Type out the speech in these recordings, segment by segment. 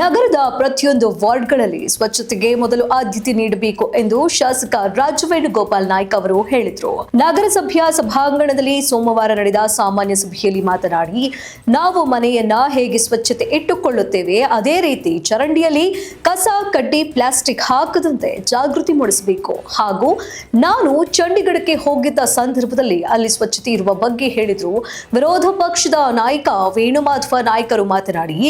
ನಗರದ ಪ್ರತಿಯೊಂದು ವಾರ್ಡ್ಗಳಲ್ಲಿ ಸ್ವಚ್ಛತೆಗೆ ಮೊದಲು ಆದ್ಯತೆ ನೀಡಬೇಕು ಎಂದು ಶಾಸಕ ರಾಜವೇಣುಗೋಪಾಲ್ ನಾಯ್ಕ ಅವರು ಹೇಳಿದರು. ನಗರಸಭೆಯ ಸಭಾಂಗಣದಲ್ಲಿ ಸೋಮವಾರ ನಡೆದ ಸಾಮಾನ್ಯ ಸಭೆಯಲ್ಲಿ ಮಾತನಾಡಿ, ನಾವು ಮನೆಯನ್ನ ಹೇಗೆ ಸ್ವಚ್ಛತೆ ಇಟ್ಟುಕೊಳ್ಳುತ್ತೇವೆ, ಅದೇ ರೀತಿ ಚರಂಡಿಯಲ್ಲಿ ಕಸ, ಕಡ್ಡಿ, ಪ್ಲಾಸ್ಟಿಕ್ ಹಾಕದಂತೆ ಜಾಗೃತಿ ಮೂಡಿಸಬೇಕು. ಹಾಗೂ ನಾನು ಚಂಡೀಗಢಕ್ಕೆ ಹೋಗಿದ್ದ ಸಂದರ್ಭದಲ್ಲಿ ಅಲ್ಲಿ ಸ್ವಚ್ಛತೆ ಇರುವ ಬಗ್ಗೆ ಹೇಳಿದ್ರು. ವಿರೋಧ ಪಕ್ಷದ ನಾಯಕ ವೇಣುಮಾಧವ ನಾಯ್ಕರು ಮಾತನಾಡಿ,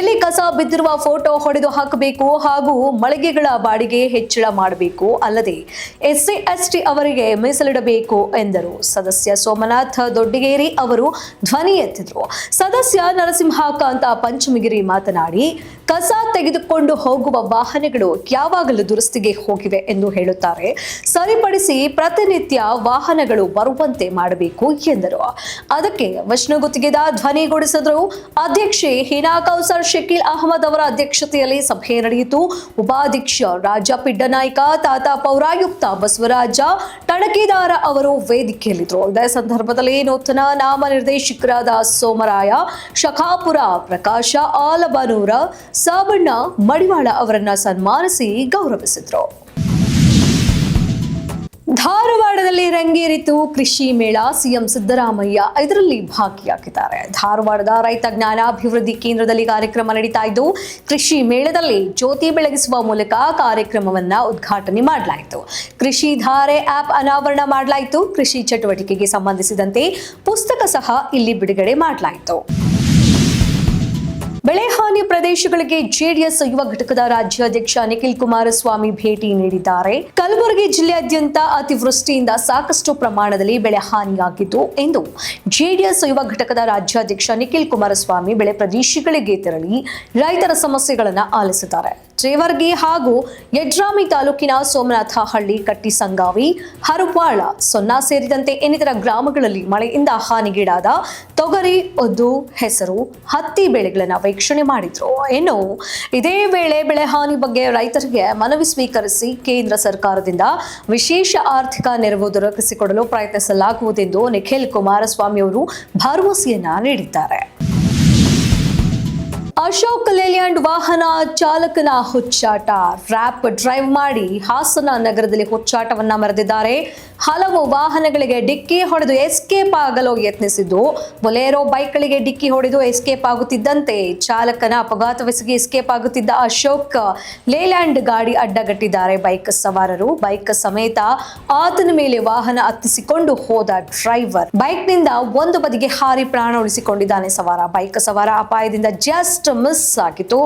ಎಲ್ಲಿ ಕಸ ಬಿದ್ದಿರುವ ಫೋಟೋ ಹೊಡೆದು ಹಾಕಬೇಕು ಹಾಗೂ ಮಳಿಗೆಗಳ ಬಾಡಿಗೆ ಹೆಚ್ಚಳ ಮಾಡಬೇಕು ಅಲ್ಲದೆ ಎಸ್ಸಿ ಎಸ್ಟಿ ಅವರಿಗೆ ಮೀಸಲಿಡಬೇಕು ಎಂದರು. ಸದಸ್ಯ ಸೋಮನಾಥ ದೊಡ್ಡಿಗೇರಿ ಅವರು ಧ್ವನಿ ಎತ್ತಿದ್ರು. ಸದಸ್ಯ ನರಸಿಂಹಕಾಂತ ಪಂಚಮಗಿರಿ ಮಾತನಾಡಿ, ಕಸ ತೆಗೆದುಕೊಂಡು ಹೋಗುವ ವಾಹನಗಳು ಯಾವಾಗಲೂ ದುರಸ್ತಿಗೆ ಹೋಗಿವೆ ಎಂದು ಹೇಳುತ್ತಾರೆ. ಸರಿಪಡಿಸಿ ಪ್ರತಿನಿತ್ಯ ವಾಹನಗಳು ಬರುವಂತೆ ಮಾಡಬೇಕು ಎಂದರು. ಅದಕ್ಕೆ ವಿಷ್ಣು ಗುತ್ತಿಗೆದ ಧ್ವನಿಗೂಡಿಸಿದ್ರು ಅಧ್ಯಕ್ಷೆ ಹೀನಾ ಕೌಸರ್ ಶಕೀಲ್ ಅಹಮದ್ ಅವರ ಅಧ್ಯಕ್ಷತೆಯಲ್ಲಿ ಸಭೆ ನಡೆಯಿತು. ಉಪಾಧ್ಯಕ್ಷ ರಾಜ ಪಿಡ್ಡನಾಯ್ಕ ತಾತ ಪೌರಾಯುಕ್ತ ಬಸವರಾಜ ಟಣಕಿದಾರ ಅವರು ವೇದಿಕೆಯಲ್ಲಿದ್ದರು. ಇದೇ ಸಂದರ್ಭದಲ್ಲಿ ನೂತನ ನಾಮನಿರ್ದೇಶಕರಾದ ಸೋಮರಾಯ, ಶಖಾಪುರ ಪ್ರಕಾಶ, ಆಲಬನೂರ, ಸಾಬಣ್ಣ ಮಡಿವಾಳ ಅವರನ್ನ ಸನ್ಮಾನಿಸಿ ಗೌರವಿಸಿದ್ರು. ಧಾರವಾಡದಲ್ಲಿ ರಂಗೇರಿತು ಕೃಷಿ ಮೇಳ ಸಿಎಂ ಸಿದ್ದರಾಮಯ್ಯ ಇದರಲ್ಲಿ ಭಾಗಿಯಾಗಿದ್ದಾರೆ. ಧಾರವಾಡದ ರೈತ ಜ್ಞಾನಾಭಿವೃದ್ಧಿ ಕೇಂದ್ರದಲ್ಲಿ ಕಾರ್ಯಕ್ರಮ ನಡೀತಾ ಇದ್ದು, ಕೃಷಿ ಮೇಳದಲ್ಲಿ ಜ್ಯೋತಿ ಬೆಳಗಿಸುವ ಮೂಲಕ ಕಾರ್ಯಕ್ರಮವನ್ನ ಉದ್ಘಾಟನೆ ಮಾಡಲಾಯಿತು. ಕೃಷಿ ಧಾರೆ ಆಪ್ ಅನಾವರಣ ಮಾಡಲಾಯಿತು. ಕೃಷಿ ಚಟುವಟಿಕೆಗೆ ಸಂಬಂಧಿಸಿದಂತೆ ಪುಸ್ತಕ ಸಹ ಇಲ್ಲಿ ಬಿಡುಗಡೆ ಮಾಡಲಾಯಿತು. ಬೆಳೆಹಾನಿ ಪ್ರದೇಶಗಳಿಗೆ ಜೆಡಿಎಸ್ ಯುವ ಘಟಕದ ರಾಜ್ಯಾಧ್ಯಕ್ಷ ನಿಖಿಲ್ ಕುಮಾರಸ್ವಾಮಿ ಭೇಟಿ ನೀಡಿದ್ದಾರೆ. ಕಲಬುರಗಿ ಜಿಲ್ಲೆಯಾದ್ಯಂತ ಅತಿವೃಷ್ಟಿಯಿಂದ ಸಾಕಷ್ಟು ಪ್ರಮಾಣದಲ್ಲಿ ಬೆಳೆ ಹಾನಿಯಾಗಿತ್ತು ಎಂದು ಜೆಡಿಎಸ್ ಯುವ ಘಟಕದ ರಾಜ್ಯಾಧ್ಯಕ್ಷ ನಿಖಿಲ್ ಕುಮಾರಸ್ವಾಮಿ ಬೆಳೆ ಪ್ರದೇಶಗಳಿಗೆ ತೆರಳಿ ರೈತರ ಸಮಸ್ಯೆಗಳನ್ನು ಆಲಿಸಿದ್ದಾರೆ. ಜೇವರ್ಗಿ ಹಾಗೂ ಯಡ್ರಾಮಿ ತಾಲೂಕಿನ ಸೋಮನಾಥಹಳ್ಳಿ ಹಳ್ಳಿ ಕಟ್ಟಿಸಂಗಾವಿ ಹರುವಾಳ ಸೊನ್ನ ಸೇರಿದಂತೆ ಇನ್ನಿತರ ಗ್ರಾಮಗಳಲ್ಲಿ ಮಳೆಯಿಂದ ಹಾನಿಗೀಡಾದ ತೊಗರಿ ಉದ್ದು ಹೆಸರು, ಹತ್ತಿ ಬೆಳೆಗಳನ್ನು ವೀಕ್ಷಣೆ ಮಾಡಿದ್ರು. ಏನು ಇದೇ ವೇಳೆ ಬೆಳೆ ಹಾನಿ ಬಗ್ಗೆ ರೈತರಿಗೆ ಮನವಿ ಸ್ವೀಕರಿಸಿ ಕೇಂದ್ರ ಸರ್ಕಾರದಿಂದ ವಿಶೇಷ ಆರ್ಥಿಕ ನೆರವು ದೊರಕಿಸಿಕೊಡಲು ಪ್ರಯತ್ನಿಸಲಾಗುವುದೆಂದು ನಿಖಿಲ್ ಕುಮಾರಸ್ವಾಮಿ ಅವರು ಭರವಸೆಯನ್ನ ನೀಡಿದ್ದಾರೆ. ಅಶೋಕ್ ಲೇಲ್ಯಾಂಡ್ ವಾಹನ ಚಾಲಕನ ಹುಚ್ಚಾಟ. ರ್ಯಾಪ್ ಡ್ರೈವ್ ಮಾಡಿ ಹಾಸನ ನಗರದಲ್ಲಿ ಹುಚ್ಚಾಟವನ್ನ ಮರೆದಿದ್ದಾರೆ. ಹಲವು ವಾಹನಗಳಿಗೆ ಡಿಕ್ಕಿ ಹೊಡೆದು ಎಸ್ಕೇಪ್ ಆಗಲು ಯತ್ನಿಸಿದ್ದು, ಬೊಲೇರೋ ಬೈಕ್ಗಳಿಗೆ ಡಿಕ್ಕಿ ಹೊಡೆದು ಎಸ್ಕೇಪ್ ಆಗುತ್ತಿದ್ದಂತೆ ಚಾಲಕನ ಅಪಘಾತವೆಸಗಿ ಎಸ್ಕೇಪ್ ಆಗುತ್ತಿದ್ದ ಅಶೋಕ್ ಲೇಲ್ಯಾಂಡ್ ಗಾಡಿ ಅಡ್ಡಗಟ್ಟಿದ್ದಾರೆ. ಬೈಕ್ ಸವಾರರು, ಬೈಕ್ ಸಮೇತ ಆತನ ಮೇಲೆ ವಾಹನ ಹತ್ತಿಸಿಕೊಂಡು ಹೋದ ಡ್ರೈವರ್. ಬೈಕ್ನಿಂದ ಒಂದು ಬದಿಗೆ ಹಾರಿ ಪ್ರಾಣ ಉಳಿಸಿಕೊಂಡಿದ್ದಾನೆ ಸವಾರ. ಬೈಕ್ ಸವಾರ ಅಪಾಯದಿಂದ ಜಸ್ಟ್ ಮಿಸ್ ಆಗಿತ್ತು.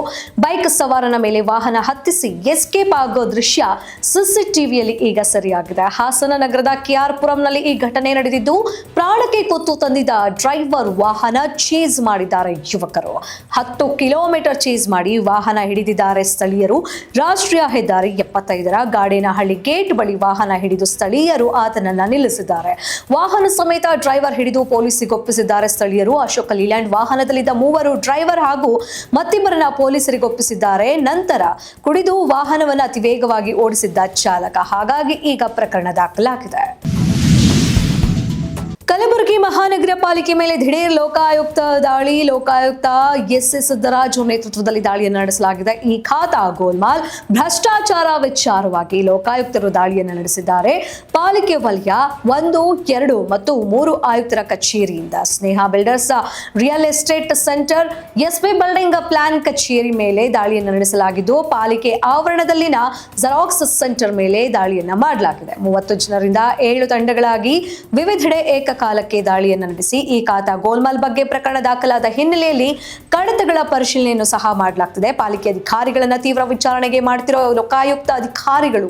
ಬೈಕ್ ಸವಾರನ ಮೇಲೆ ವಾಹನ ಹತ್ತಿಸಿ ಎಸ್ಕೇಪ್ ಆಗೋ ದೃಶ್ಯ ಸಿಸಿಟಿವಿಯಲ್ಲಿ ಈಗ ಸರಿಯಾಗಿದೆ. ಹಾಸನ ನಗರದ ಕೆಆರ್ಪುರಂನಲ್ಲಿ ಈ ಘಟನೆ ನಡೆದಿದ್ದು, ಪ್ರಾಣಕ್ಕೆ ಕೊತ್ತು ತಂದಿದ್ದ ಡ್ರೈವರ್ ವಾಹನ ಚೇಸ್ ಮಾಡಿದ್ದಾರೆ ಯುವಕರು. ಹತ್ತು ಕಿಲೋಮೀಟರ್ ಚೇಸ್ ಮಾಡಿ ವಾಹನ ಹಿಡಿದಿದ್ದಾರೆ ಸ್ಥಳೀಯರು. ರಾಷ್ಟ್ರೀಯ ಹೆದ್ದಾರಿ ಎಪ್ಪತ್ತೈದರ ಗಾಡೇನಹಳ್ಳಿ ಗೇಟ್ ಬಳಿ ವಾಹನ ಹಿಡಿದು ಸ್ಥಳೀಯರು ಆತನನ್ನ ನಿಲ್ಲಿಸಿದ್ದಾರೆ. ವಾಹನ ಸಮೇತ ಡ್ರೈವರ್ ಹಿಡಿದು ಪೊಲೀಸಿಗೆ ಒಪ್ಪಿಸಿದ್ದಾರೆ ಸ್ಥಳೀಯರು. ಅಶೋಕ ಲೀಲ್ಯಾಂಡ್ ವಾಹನದಲ್ಲಿದ್ದ ಮೂವರು ಡ್ರೈವರ್ ಹಾಗೂ ಮತ್ತಿಬ್ಬರನ್ನ ಪೊಲೀಸರಿಗೆ ಒಪ್ಪಿಸಿದ್ದಾರೆ. ನಂತರ ಕುಡಿದು ವಾಹನವನ್ನು ಅತಿ ವೇಗವಾಗಿ ಓಡಿಸಿದ್ದ ಚಾಲಕ. ಹಾಗಾಗಿ ಈಗ ಪ್ರಕರಣ ದಾಖಲಾಗಿದೆ. ಕಲಬುರಗಿ ಮಹಾನಗರ ಪಾಲಿಕೆ ಮೇಲೆ ದಿಢೀರ್ ಲೋಕಾಯುಕ್ತ ದಾಳಿ, ಲೋಕಾಯುಕ್ತ ಎಸ್ ಎಸ್ ಸಿದ್ದರಾಜು ನೇತೃತ್ವದಲ್ಲಿ ದಾಳಿಯನ್ನು ನಡೆಸಲಾಗಿದೆ. ಈ ಖಾತಾ ಗೋಲ್ಮಾಲ್ ಭ್ರಷ್ಟಾಚಾರ ವಿಚಾರವಾಗಿ ಲೋಕಾಯುಕ್ತರು ದಾಳಿಯನ್ನು ನಡೆಸಿದ್ದಾರೆ. ಪಾಲಿಕೆ ವಲಯ ಒಂದು, ಎರಡು ಮತ್ತು ಮೂರು ಆಯುಕ್ತರ ಕಚೇರಿಯಿಂದ Sneha builders, real estate centre SP building plan ಕಚೇರಿ ಮೇಲೆ ದಾಳಿಯನ್ನು ನಡೆಸಲಾಗಿದ್ದು, ಪಾಲಿಕೆ ಆವರಣದಲ್ಲಿನ ಜೆರಾಕ್ಸ್ ಸೆಂಟರ್ ಮೇಲೆ ದಾಳಿಯನ್ನು ಮಾಡಲಾಗಿದೆ. ಮೂವತ್ತು ಜನರಿಂದ ಏಳು ತಂಡಗಳಾಗಿ ವಿವಿಧೆಡೆ ಏಕಕಾಲಕ್ಕೆ ದಾಳಿಯನ್ನು ನಡೆಸಿ, ಈ ಖಾತಾ ಗೋಲ್ಮಾಲ್ ಬಗ್ಗೆ ಪ್ರಕರಣ ದಾಖಲಾದ ಹಿನ್ನೆಲೆಯಲ್ಲಿ ಕಡತಗಳ ಪರಿಶೀಲನೆಯನ್ನು ಸಹ ಮಾಡಲಾಗ್ತದೆ. ಪಾಲಿಕೆ ಅಧಿಕಾರಿಗಳನ್ನ ತೀವ್ರ ವಿಚಾರಣೆಗೆ ಮಾಡ್ತಿರೋ ಲೋಕಾಯುಕ್ತ ಅಧಿಕಾರಿಗಳು